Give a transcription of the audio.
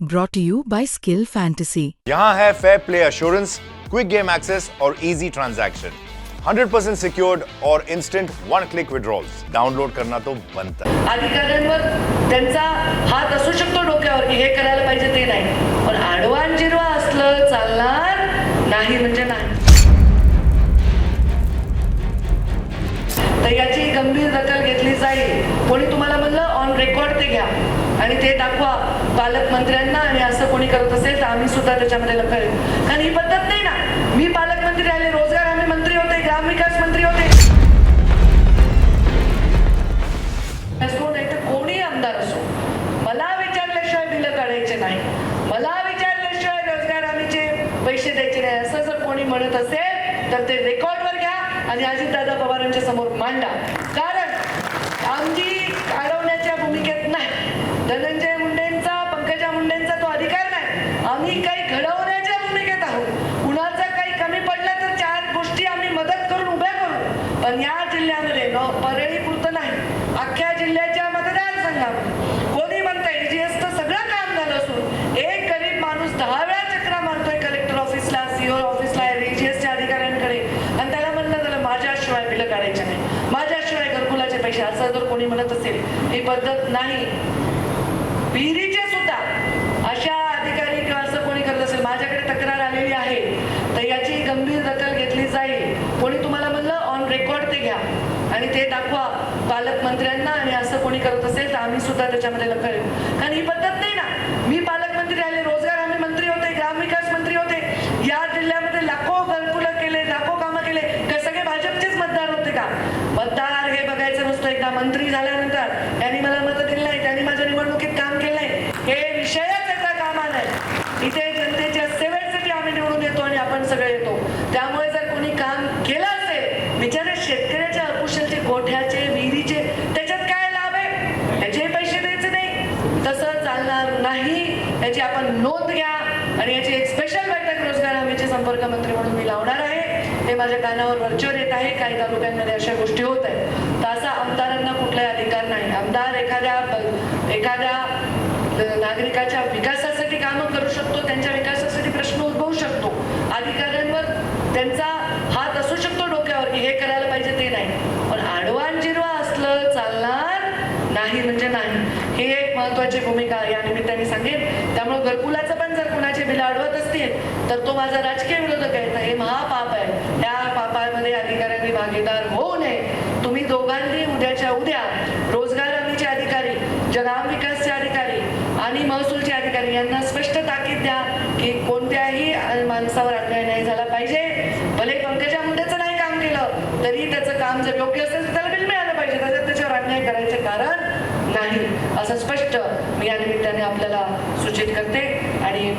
brought to you by Skill Fantasy. यहाँ है fair play assurance quick game access और easy transaction 100% secured और instant one click withdrawals download करना तो बनता है। अधिकाऱ्यांवर त्यांचा हात असू शकतो डोक्यावर की हे करायला पाहिजे ते नाही. पण आडवान जिरवा असलं चालणार नाही म्हणजे नाही. तर याची गंभीर दखल घेतली जाईल. कोणी तुम्हाला म्हणलं ऑन रेकॉर्ड ते घ्या आणि ते दाखवा पालकमंत्र्यांना आणि असं कोणी करत असेल तर आम्ही सुद्धा त्याच्यामध्ये लक्ष देऊ. कारण ही पद्धत नाही ना. मी पालकमंत्री आले रोजगार आम्ही मंत्री होते ग्रामविकास मंत्री होते. कोणी आमदार असो मला विचारल्याशिवाय बिलं काढायचे नाही. मला विचारल्याशिवाय रोजगार हमीचे पैसे द्यायचे नाही. असं जर कोणी म्हणत असेल तर ते रेकॉर्डवर घ्या आणि अजितदादा पवारांच्या समोर मांडा. कारण आमची अडवण्याच्या भूमिकेत धनंजय मुंडेंचा पंकजा मुंडेंचा तो अधिकार नाही. आम्ही काही घडवण्याच्या भूमिकेत आहोत. कुणाचा काही कमी पडला तर चार गोष्टी आम्ही मदत करून उभ्या करू. पण या जिल्ह्यामध्ये न परळी पुरतं नाही. अख्ख्या जिल्ह्याच्या मतदारसंघामध्ये कोणी म्हणताय जीएसचं e सगळं काम झालं असून एक गरीब माणूस दहा वेळा चक्रा मारतोय कलेक्टर ऑफिसला सीओ ऑफिसला च्या अधिकाऱ्यांकडे. आणि त्याला म्हणलं त्याला माझ्याशिवाय बिलं काढायचे नाही. माझ्याशिवाय घरकुलाचे पैसे. असं जर कोणी म्हणत असेल ही पद्धत नाही. विहिरीचे सुद्धा अशा अधिकारी किंवा असं कोणी करत असेल माझ्याकडे तक्रार आलेली आहे तर याची गंभीर दखल घेतली जाईल. कोणी तुम्हाला म्हणलं ऑन रेकॉर्ड ते घ्या. आणि ते दाखवा पालकमंत्र्यांना आणि असं कोणी करत असेल तर आम्ही सुद्धा त्याच्यामध्ये लक्ष कारण ही पद्धत नाही ना. मी पालकमंत्री आले रोजगार आम्ही मंत्री होते ग्रामविकास मंत्री होते. या जिल्ह्यामध्ये लाखो घरकुलं केले लाखो कामं केले. सगळे भाजपचेच मतदार होते का? मतदार हे बघायचं नसतं. एकदा मंत्री झाल्यानंतर यांनी मला मतं दिली नाही त्यांनी माझ्या निवडणुकीत काम केलं नाही हे विषयच येता कामा नाही इथे जनतेच्या सेवेसाठी आम्ही निवडून येतो आणि आपण सगळे येतो त्यामुळे जर कोणी काम केलं असेल बिचारे शेतकऱ्याच्या अकुशलचे गोठ्याचे विहिरीचे त्याच्यात काय लाभ आहे? त्याचे पैसे द्यायचे नाही. तसं चालणार नाही. याची आपण नोंद घ्या आणि याची एक स्पेशल बैठक रोजगार हमीचे संपर्क मंत्री म्हणून मी लावणार आहे. हे माझ्या कानावर वरचर येत आहे. काही तालुक्यांमध्ये अशा गोष्टी होत आहेत. तर असा आमदारांना कुठलाही अधिकार नाही. आमदार एखाद्या एखाद्या नागरिकाच्या विकासासाठी कामं करू शकतो त्यांच्या विकासासाठी प्रश्न उद्भवू शकतो. अधिकाऱ्यांवर त्यांचा हात असू शकतो डोक्यावर की हे करायला पाहिजे ते नाही पण आडवान जिरवा असलं चालणार नाही म्हणजे नाही. ही एक महत्वाची भूमिका या निमित्ताने सांगेन. त्यामुळे घरकुलाचं पण जर कुणाचे बिल अडवत असतील तर तो माझा राजकीय विरोधक आहे. हे महापाप आहे. त्या पापामध्ये अधिकाऱ्यांनी भागीदार होऊ नये. तुम्ही दोघांनी उद्याच्या उद्या रोजगार हमीचे अधिकारी जगाम विकासचे अधिकारी आणि महसूलचे अधिकारी यांना स्पष्ट ताकीद द्या की कोणत्याही माणसावर अन्याय नाही झाला पाहिजे. भले पंकजा मुंडेचं नाही काम केलं तरी त्याचं काम जर योग्य असेल तर त्याला बिल मिळालं पाहिजे. तसं त्याच्यावर अन्याय करायचे कारण नाही असं स्पष्ट मी या निमित्ताने आपल्याला सूचित करते आणि